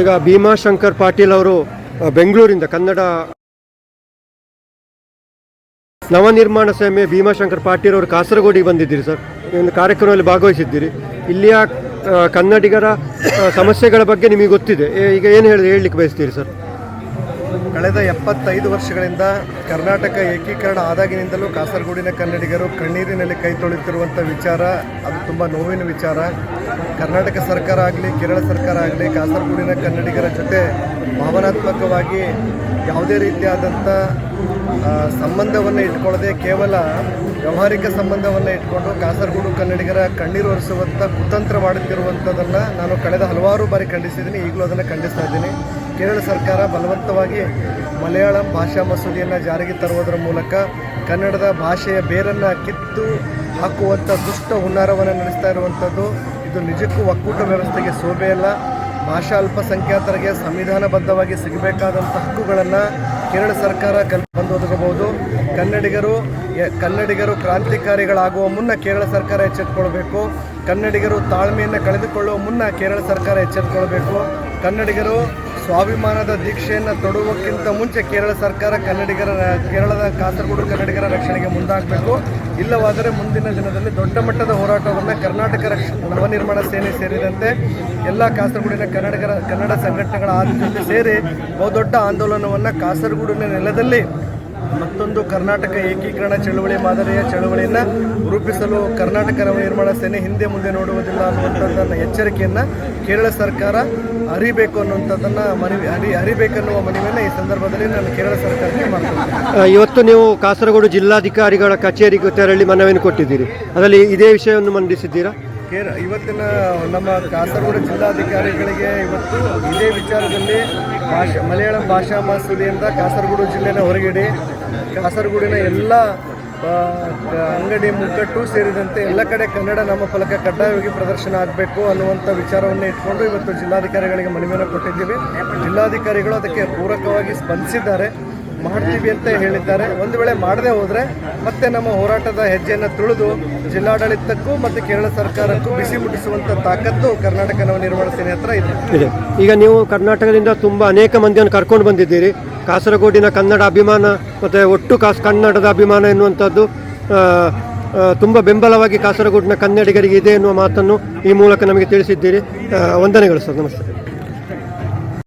ಈಗ ಭೀಮಾಶಂಕರ್ ಪಾಟೀಲ್ ಅವರು ಬೆಂಗಳೂರಿಂದ ಕನ್ನಡ ನವನಿರ್ಮಾಣ ಸ್ವಾಮಿ ಭೀಮಾಶಂಕರ್ ಪಾಟೀಲ್ ಅವರು ಕಾಸರಗೋಡಿಗೆ ಬಂದಿದ್ದೀರಿ ಸರ್. ಒಂದು ಕಾರ್ಯಕ್ರಮದಲ್ಲಿ ಭಾಗವಹಿಸಿದ್ದೀರಿ. ಇಲ್ಲಿಯ ಕನ್ನಡಿಗರ ಸಮಸ್ಯೆಗಳ ಬಗ್ಗೆ ನಿಮಗೆ ಗೊತ್ತಿದೆ. ಈಗ ಏನು ಹೇಳಿ, ಹೇಳಲಿಕ್ಕೆ ಬಯಸ್ತೀರಿ ಸರ್? ಕಳೆದ ಎಪ್ಪತ್ತೈದು ವರ್ಷಗಳಿಂದ ಕರ್ನಾಟಕ ಏಕೀಕರಣ ಆದಾಗಿನಿಂದಲೂ ಕಾಸರಗೋಡಿನ ಕನ್ನಡಿಗರು ಕಣ್ಣೀರಿನಲ್ಲಿ ಕೈ ತೊಳೆಯುತ್ತಿರುವಂಥ ವಿಚಾರ, ಅದು ತುಂಬ ನೋವಿನ ವಿಚಾರ. ಕರ್ನಾಟಕ ಸರ್ಕಾರ ಆಗಲಿ, ಕೇರಳ ಸರ್ಕಾರ ಆಗಲಿ, ಕಾಸರಗೋಡಿನ ಕನ್ನಡಿಗರ ಜೊತೆ ಭಾವನಾತ್ಮಕವಾಗಿ ಯಾವುದೇ ರೀತಿಯಾದಂಥ ಸಂಬಂಧವನ್ನು ಇಟ್ಕೊಳ್ಳದೆ, ಕೇವಲ ವ್ಯವಹಾರಿಕ ಸಂಬಂಧವನ್ನು ಇಟ್ಕೊಂಡು ಕಾಸರಗೋಡು ಕನ್ನಡಿಗರ ಕಣ್ಣೀರು ಒರೆಸುವಂಥ, ಕುತಂತ್ರ ಮಾಡುತ್ತಿರುವಂಥದ್ದನ್ನು ನಾನು ಕಳೆದ ಹಲವಾರು ಬಾರಿ ಖಂಡಿಸಿದ್ದೀನಿ. ಈಗಲೂ ಅದನ್ನು ಖಂಡಿಸ್ತಾ ಇದ್ದೀನಿ. ಕೇರಳ ಸರ್ಕಾರ ಬಲವಂತವಾಗಿ ಮಲಯಾಳಂ ಭಾಷಾ ಮಸೂದೆಯನ್ನು ಜಾರಿಗೆ ತರುವುದರ ಮೂಲಕ ಕನ್ನಡದ ಭಾಷೆಯ ಬೇರನ್ನು ಕಿತ್ತು ಹಾಕುವಂಥ ದುಷ್ಟ ಹುನ್ನಾರವನ್ನು ನಡೆಸ್ತಾ ಇರುವಂಥದ್ದು ಇದು ನಿಜಕ್ಕೂ ಒಕ್ಕೂಟ ವ್ಯವಸ್ಥೆಗೆ ಶೋಭೆಯಲ್ಲ ಭಾಷಾ ಅಲ್ಪಸಂಖ್ಯಾತರಿಗೆ ಸಂವಿಧಾನಬದ್ಧವಾಗಿ ಸಿಗಬೇಕಾದಂಥ ಹಕ್ಕುಗಳನ್ನು ಕೇರಳ ಸರ್ಕಾರ ಕಲ್ ಬಂದು ಒದಗಬಹುದು. ಕನ್ನಡಿಗರು ಕನ್ನಡಿಗರು ಕ್ರಾಂತಿಕಾರಿಗಳಾಗುವ ಮುನ್ನ ಕೇರಳ ಸರ್ಕಾರ ಎಚ್ಚೆತ್ತುಕೊಳ್ಬೇಕು ಕನ್ನಡಿಗರು ತಾಳ್ಮೆಯನ್ನು ಕಳೆದುಕೊಳ್ಳುವ ಮುನ್ನ ಕೇರಳ ಸರ್ಕಾರ ಎಚ್ಚೆತ್ತುಕೊಳ್ಬೇಕು ಕನ್ನಡಿಗರು ಸ್ವಾಭಿಮಾನದ ದೀಕ್ಷೆಯನ್ನು ತೊಡುವಕ್ಕಿಂತ ಮುಂಚೆ ಕೇರಳ ಸರ್ಕಾರ ಕನ್ನಡಿಗರ ಕೇರಳದ ಕಾಸರಗೋಡು ಕನ್ನಡಿಗರ ರಕ್ಷಣೆಗೆ ಮುಂದಾಗಬೇಕು. ಇಲ್ಲವಾದರೆ ಮುಂದಿನ ದಿನದಲ್ಲಿ ದೊಡ್ಡ ಮಟ್ಟದ ಹೋರಾಟವನ್ನು ಕರ್ನಾಟಕ ನವನಿರ್ಮಾಣ ಸೇನೆ ಸೇರಿದಂತೆ ಎಲ್ಲ ಕಾಸರಗೋಡಿನ ಕನ್ನಡಿಗರ, ಕನ್ನಡ ಸಂಘಟನೆಗಳ ಆದ್ಯತೆ ಸೇರಿ ಬಹುದೊಡ್ಡ ಆಂದೋಲನವನ್ನು ಕಾಸರಗೋಡಿನ ನೆಲದಲ್ಲಿ ಮತ್ತೊಂದು ಕರ್ನಾಟಕ ಏಕೀಕರಣ ಚಳುವಳಿ, ಮಾದರಿಯ ಚಳುವಳಿಯನ್ನ ರೂಪಿಸಲು ಕರ್ನಾಟಕ ನವನಿರ್ಮಾಣ ಸೇನೆ ಹಿಂದೆ ಮುಂದೆ ನೋಡುವುದಿಲ್ಲ ಅನ್ನುವಂಥದ್ದನ್ನು ಎಚ್ಚರಿಕೆಯನ್ನು ಕೇರಳ ಸರ್ಕಾರ ಅರಿಬೇಕು ಅನ್ನುವಂಥದ್ದನ್ನು ಮನವಿ ಅರಿ ಅರಿಬೇಕನ್ನುವ ಮನವಿಯನ್ನು ಈ ಸಂದರ್ಭದಲ್ಲಿ ನಾನು ಕೇರಳ ಸರ್ಕಾರಕ್ಕೆ ಮಾಡ್ತೇನೆ ಇವತ್ತು ನೀವು ಕಾಸರಗೋಡು ಜಿಲ್ಲಾಧಿಕಾರಿಗಳ ಕಚೇರಿಗೆ ತೆರಳಿ ಮನವಿಯನ್ನು ಕೊಟ್ಟಿದ್ದೀರಿ. ಅದರಲ್ಲಿ ಇದೇ ವಿಷಯವನ್ನು ಮಂಡಿಸಿದ್ದೀರಾ? ಕೇರ ಇವತ್ತಿನ ನಮ್ಮ ಕಾಸರಗೋಡು ಜಿಲ್ಲಾಧಿಕಾರಿಗಳಿಗೆ ಇವತ್ತು ಇದೇ ವಿಚಾರದಲ್ಲಿ ಭಾಷಾ, ಮಲಯಾಳಂ ಭಾಷಾ ಮಸೂದೆಯಿಂದ ಕಾಸರಗೋಡು ಜಿಲ್ಲೆನ ಹೊರಗಿಡಿ ಕಾಸರಗೋಡಿನ ಎಲ್ಲ ಅಂಗಡಿ ಮುಗ್ಗಟ್ಟು ಸೇರಿದಂತೆ ಎಲ್ಲ ಕಡೆ ಕನ್ನಡ ನಮ್ಮ ಫಲಕ ಕಡ್ಡಾಯವಾಗಿ ಪ್ರದರ್ಶನ ಆಗಬೇಕು ಅನ್ನುವಂಥ ವಿಚಾರವನ್ನು ಇಟ್ಕೊಂಡು ಇವತ್ತು ಜಿಲ್ಲಾಧಿಕಾರಿಗಳಿಗೆ ಮನವಿಯನ್ನು ಕೊಟ್ಟಿದ್ದೀವಿ. ಜಿಲ್ಲಾಧಿಕಾರಿಗಳು ಅದಕ್ಕೆ ಪೂರಕವಾಗಿ ಸ್ಪಂದಿಸಿದ್ದಾರೆ. ಮಾಡ್ತೀವಿ ಅಂತ ಹೇಳಿದ್ದಾರೆ. ಒಂದು ವೇಳೆ ಮಾಡದೆ ಹೋದರೆ ಮತ್ತೆ ನಮ್ಮ ಹೋರಾಟದ ಹೆಜ್ಜೆಯನ್ನು ತುಳಿದು ಜಿಲ್ಲಾಡಳಿತಕ್ಕೂ ಮತ್ತು ಕೇರಳ ಸರ್ಕಾರಕ್ಕೂ ಬಿಸಿ ಮುಟ್ಟಿಸುವಂಥ ತಾಕತ್ತು ಕರ್ನಾಟಕ ನವನಿರ್ಮಾಣ ಸೇನೆ ಹತ್ರ ಇದೆ. ಈಗ ನೀವು ಕರ್ನಾಟಕದಿಂದ ತುಂಬ ಅನೇಕ ಮಂದಿಯನ್ನು ಕರ್ಕೊಂಡು ಬಂದಿದ್ದೀರಿ. ಕಾಸರಗೋಡಿನ ಕನ್ನಡ ಅಭಿಮಾನ, ಮತ್ತು ಒಟ್ಟು ಕಾಸ್ ಕನ್ನಡದ ಅಭಿಮಾನ ಎನ್ನುವಂಥದ್ದು ತುಂಬ ಬೆಂಬಲವಾಗಿ ಕಾಸರಗೋಡಿನ ಕನ್ನಡಿಗರಿಗೆ ಇದೆ ಎನ್ನುವ ಮಾತನ್ನು ಈ ಮೂಲಕ ನಮಗೆ ತಿಳಿಸಿದ್ದೀರಿ. ವಂದನೆಗಳು ಸರ್, ನಮಸ್ತೆ.